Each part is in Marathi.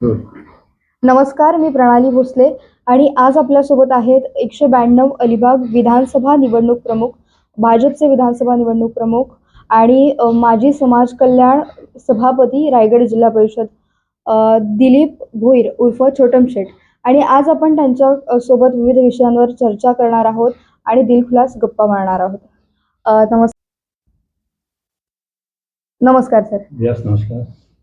नमस्कार मी प्रणाली भोसले आणि आज आपल्यासोबत आहेत एकशे ब्याण्णव अलिबाग विधानसभा निवडणूक प्रमुख भाजपचे विधानसभा निवडणूक प्रमुख आणि माजी समाज कल्याण सभापती रायगड जिल्हा परिषद अ, दिलीप भोईर उर्फ छोटम शेठ. आणि आज आपण त्यांच्यासोबत विविध विषयांवर चर्चा करणार आहोत आणि दिलखुलास गप्पा मारणार आहोत. अ, नमस् नमस्कार सर. यस नमस्कार.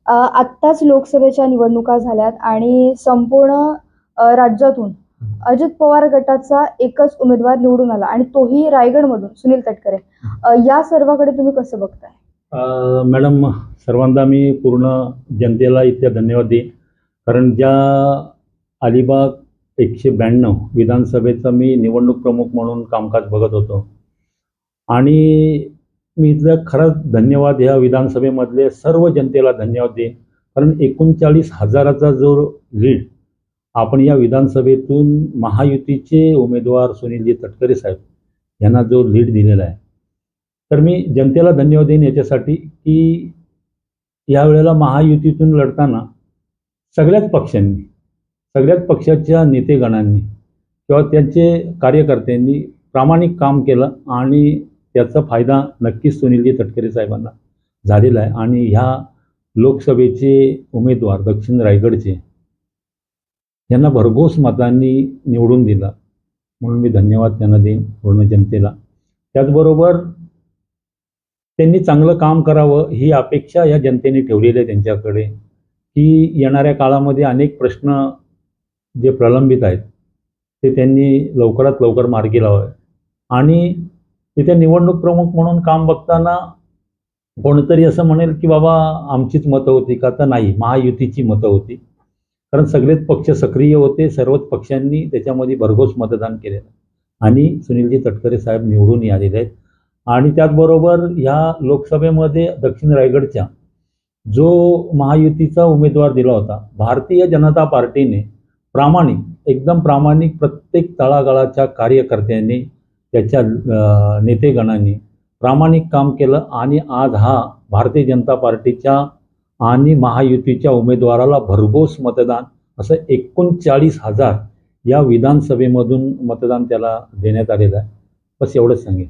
आत्ताच लोकसभेच्या निवडणुका झाल्यात आणि संपूर्ण राज्यातून अजित पवार गटाचा एकच उमेदवार निवडून आला आणि तोही रायगडमधून सुनील तटकरे. या सर्वाकडे तुम्ही कसं बघताय? मॅडम सर्वांदा मी पूर्ण जनतेला इथे धन्यवाद देईन. कारण ज्या अलिबाग एकशे ब्याण्णव विधानसभेचं मी निवडणूक प्रमुख म्हणून कामकाज बघत होतो. आणि मी इथलं खरंच धन्यवाद ह्या विधानसभेमधले सर्व जनतेला धन्यवाद देईन. कारण एकोणचाळीस हजाराचा जो लीड आपण या विधानसभेतून महायुतीचे उमेदवार सुनीलजी तटकरे साहेब यांना जो लीड दिलेला आहे. तर मी जनतेला धन्यवाद देईन याच्यासाठी की यावेळेला महायुतीतून लढताना सगळ्याच पक्षांनी सगळ्याच पक्षाच्या नेतेगणांनी किंवा त्यांचे कार्यकर्त्यांनी प्रामाणिक काम केलं आणि त्याचा फायदा नक्कीच सुनीलजी तटकरे साहेबांना झालेला आहे. आणि ह्या लोकसभेचे उमेदवार दक्षिण रायगडचे यांना भरघोस मतांनी निवडून दिला. म्हणून मी धन्यवाद त्यांना देईन पूर्ण जनतेला. त्याचबरोबर त्यांनी चांगलं काम करावं ही अपेक्षा या जनतेने ठेवलेली आहे त्यांच्याकडे की येणाऱ्या काळामध्ये अनेक प्रश्न जे प्रलंबित आहेत ते त्यांनी लवकरात लवकर मार्गी लावावे. आणि तिथे निवडणूक प्रमुख म्हणून काम बघताना कोणतरी असं म्हणेल की बाबा आमचीच मतं होती का? तर नाही महायुतीची मतं होती. कारण सगळेच पक्ष सक्रिय होते सर्वच पक्षांनी त्याच्यामध्ये भरघोस मतदान केलेलं आणि सुनीलजी तटकरे साहेब निवडून आलेले आहेत. आणि त्याचबरोबर ह्या लोकसभेमध्ये दक्षिण रायगडच्या जो महायुतीचा उमेदवार दिला होता भारतीय जनता पार्टीने प्रामाणिक एकदम प्रामाणिक प्रत्येक तळागाळाच्या कार्यकर्त्यांनी त्याच्या नेतेगणांनी प्रामाणिक काम केलं आणि आज हा भारतीय जनता पार्टीच्या आणि महायुतीच्या उमेदवाराला भरघोस मतदान असं एकोणचाळीस हजार या विधानसभेमधून मतदान त्याला देण्यात आलेलं आहे. बस एवढंच सांगेन.